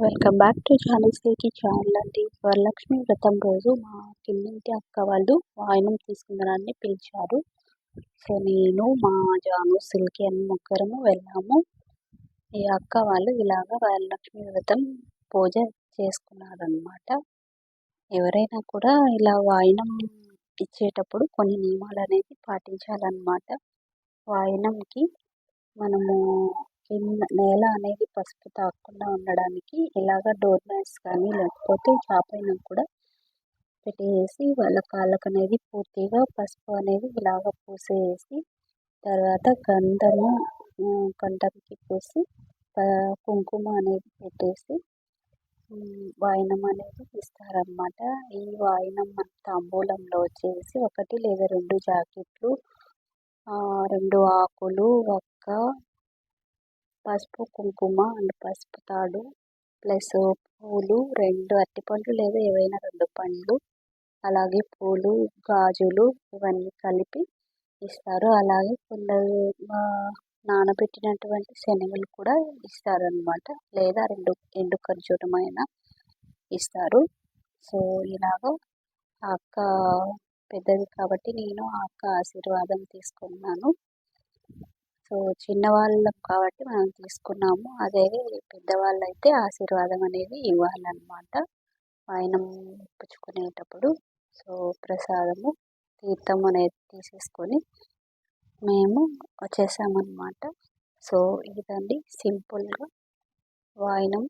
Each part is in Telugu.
వెల్కమ్ బ్యాక్ టు జానస్కి ఛానల్ అండి. వరలక్ష్మి వ్రతం రోజు. మా కిందింటి అక్క వాళ్ళు వాయనం తీసుకుందరాన్ని పిలిచారు. సో నేను మా జాను సిల్కి అని ముగ్గురము వెళ్ళాము. ఈ అక్క వాళ్ళు ఇలాగ వరలక్ష్మి వ్రతం పూజ చేసుకున్నారనమాట ఎవరైనా కూడా ఇలా వాయనం ఇచ్చేటప్పుడు కొన్ని నియమాలు అనేది పాటించాలన్నమాట. వాయనంకి మనము నేల అనేది పసుపు తాకకుండా ఉండడానికి ఇలాగ డోర్ మ్యాట్స్ కానీ లేకపోతే చాపైన కూడా పెట్టేసి వాళ్ళ కాళ్ళకు అనేది పూర్తిగా పసుపు అనేది ఇలాగ పూసేసి తర్వాత గంధము కంఠంకి పూసి కుంకుమ అనేది పెట్టేసి వాయనం అనేది ఇస్తారనమాట ఈ వాయనం మన తాంబూలంలో వచ్చేసి ఒకటి లేదా రెండు జాకెట్లు రెండు ఆకులు ఒక్క పసుపు కుంకుమ అండ్ పసుపు తాడు ప్లస్ పూలు రెండు అరటిపండ్లు లేదా ఏవైనా రెండు పండ్లు. అలాగే పూలు గాజులు ఇవన్నీ కలిపి ఇస్తారు. అలాగే కొందరు నానబెట్టినటువంటి శనగలు కూడా ఇస్తారనమాట లేదా రెండు ఎండు ఖర్జూరమైన ఇస్తారు. సో ఇలాగ ఆ అక్క పెద్దది కాబట్టి నేను ఆ అక్క ఆశీర్వాదం తీసుకున్నాను. సో చిన్నవాళ్ళం కాబట్టి మనం తీసుకున్నాము. అదే పెద్దవాళ్ళు అయితే ఆశీర్వాదం అనేది ఇవ్వాలన్నమాట. వాయనం పుచ్చుకునేటప్పుడు. సో ప్రసాదము తీర్థం అనేది తీసేసుకొని మేము వచ్చేసామన్నమాట. సో ఇదండి సింపుల్గా వాయనం.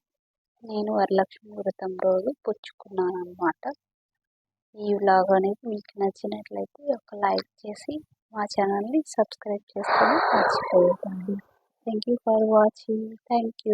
నేను వరలక్ష్మి వ్రతం రోజు పుచ్చుకున్నాను అనమాట ఈ వ్లాగ్ అనేది మీకు నచ్చినట్లయితే ఒక లైక్ చేసి మా ఛానల్ని సబ్స్క్రైబ్ చేసుకొని మర్చిపోకండి thank you for watching thank you